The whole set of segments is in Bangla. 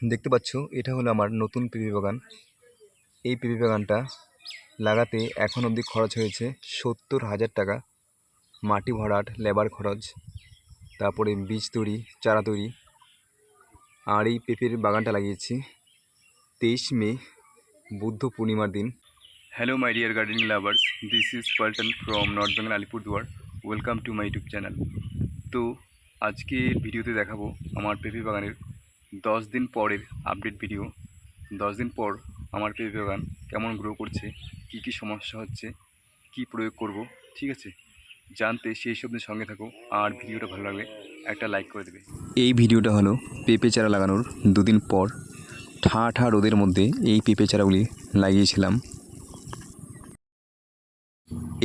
দেখতে পাচ্ছ, এটা হলো আমার নতুন পেঁপে বাগান। এই পেঁপে বাগানটা লাগাতে এখন অবধি খরচ হয়েছে সত্তর হাজার টাকা। মাটি ভরাট, লেবার খরচ, তারপরে বীজ তৈরি, চারা তৈরি। আর এই পেঁপের বাগানটা লাগিয়েছি তেইশ মে, বুদ্ধ পূর্ণিমার দিন। Hello my dear gardening lovers this is Palton from North Bengal Alipurduar welcome to my YouTube channel তো আজকে ভিডিওতে দেখাবো আমার পেঁপে বাগানের দশ দিন পরের আপডেট ভিডিও দশ দিন পর আমার পেঁপে বাগান কেমন গ্রো করছে কি কি সমস্যা হচ্ছে কি প্রয়োগ করব ঠিক আছে? জানতে সেই সব দিন সঙ্গে থাকো আর ভিডিওটা ভালো লাগলে একটা লাইক করে দেবে। এই ভিডিওটা হলো পেঁপে চারা লাগানোর দুদিন পর। ঠা ঠা রোদের মধ্যে এই পেঁপে চারাগুলি লাগিয়েছিলাম।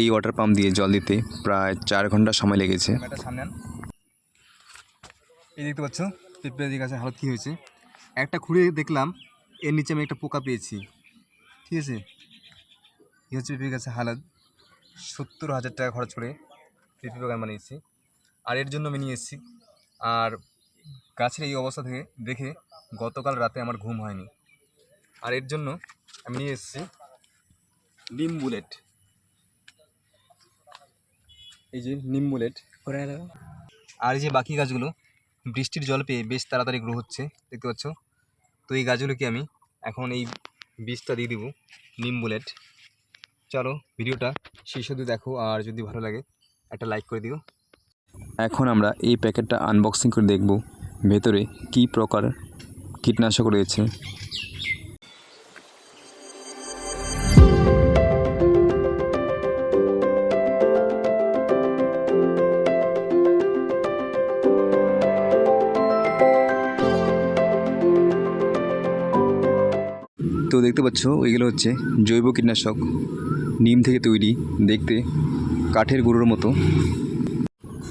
এই ওয়াটার পাম্প দিয়ে জল দিতে প্রায় চার ঘণ্টা সময় লেগেছে। এই দেখতে পাচ্ছ? পেঁপে গাছের হালত কী হয়েছে। একটা খুঁড়ে দেখলাম এর নিচে আমি একটা পোকা পেয়েছি। ঠিক আছে? এই হচ্ছে পেঁপে গাছের হালত। সত্তর হাজার টাকা খরচ করে পেঁপে বাগান বানিয়েছি। আর এর জন্য আমি নিয়ে এসেছি। আর গাছের এই অবস্থা থেকে দেখে গতকাল রাতে আমার ঘুম হয়নি। আর এর জন্য আমি নিয়ে এসেছি নিম বুলেট। এই যে নিম বুলেট। আর এই যে বাকি গাছগুলো বৃষ্টির জল পেয়ে বেশ তাড়াতাড়ি গ্রো হচ্ছে, দেখতে পাচ্ছ? তো এই গাছগুলোকে আমি এখন এই বীজটা দিয়ে দিব, নিম বুলেট। চলো ভিডিওটা শেষ অবধি দেখো, আর যদি ভালো লাগে একটা লাইক করে দিও। এখন আমরা এই প্যাকেটটা আনবক্সিং করে দেখব, ভেতরে কি প্রকার কীটনাশক রয়েছে। তো দেখতে পাচ্ছ, এগুলো হচ্ছে জৈব কীটনাশক, নিম থেকে তৈরি, দেখতে কাঠের গুঁড়োর মতো।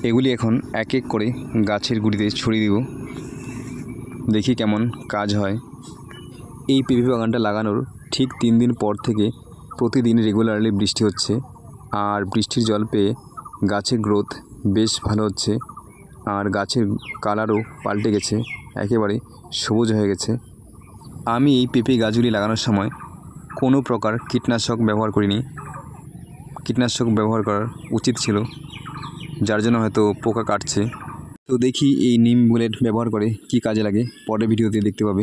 এগুলি এখন এক এক করে গাছের গুঁড়িতে ছড়িয়ে দিব। দেখি কেমন কাজ হয়। এই পেঁপে বাগানটা লাগানোর ঠিক তিন দিন পর থেকে প্রতিদিন রেগুলারলি বৃষ্টি হচ্ছে আর বৃষ্টির জল পেয়ে গাছের গ্রোথ বেশ ভালো হচ্ছে। আর গাছের কালারও পাল্টে গেছে, একেবারে সবুজ হয়ে গেছে। আমি এই পেঁপে গাছগুলি লাগানোর সময় কোনো প্রকার কীটনাশক ব্যবহার করিনি। কীটনাশক ব্যবহার করার উচিত ছিল, যার জন্য হয়তো পোকা কাটছে। তো দেখি এই নিম বুলেট ব্যবহার করে কি কাজে লাগে, পরের ভিডিওতে দেখতে পাবে।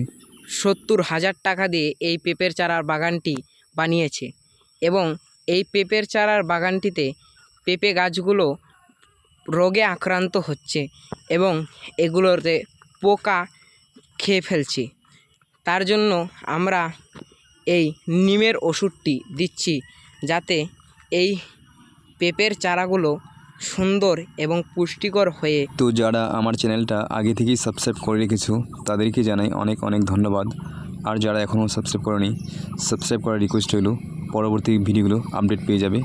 সত্তর হাজার টাকা দিয়ে এই পেঁপের চারার বাগানটি বানিয়েছে এবং এই পেঁপের চারার বাগানটিতে পেঁপে গাছগুলো রোগে আক্রান্ত হচ্ছে এবং এগুলোতে পোকা খেয়ে ফেলছে। তার জন্য আমরা এই নিমের ওষুধটি দিচ্ছি যাতে এই পেঁপের চারাগুলো সুন্দর এবং পুষ্টিকর হয়ে তো যারা আমার চ্যানেলটা আগে থেকেই সাবস্ক্রাইব করে রেখেছো, তাদেরকে জানাই অনেক অনেক ধন্যবাদ। আর যারা এখনও সাবস্ক্রাইব করেনি সাবস্ক্রাইব করার রিকোয়েস্ট হলো পরবর্তী ভিডিওগুলো আপডেট পেয়ে যাবে।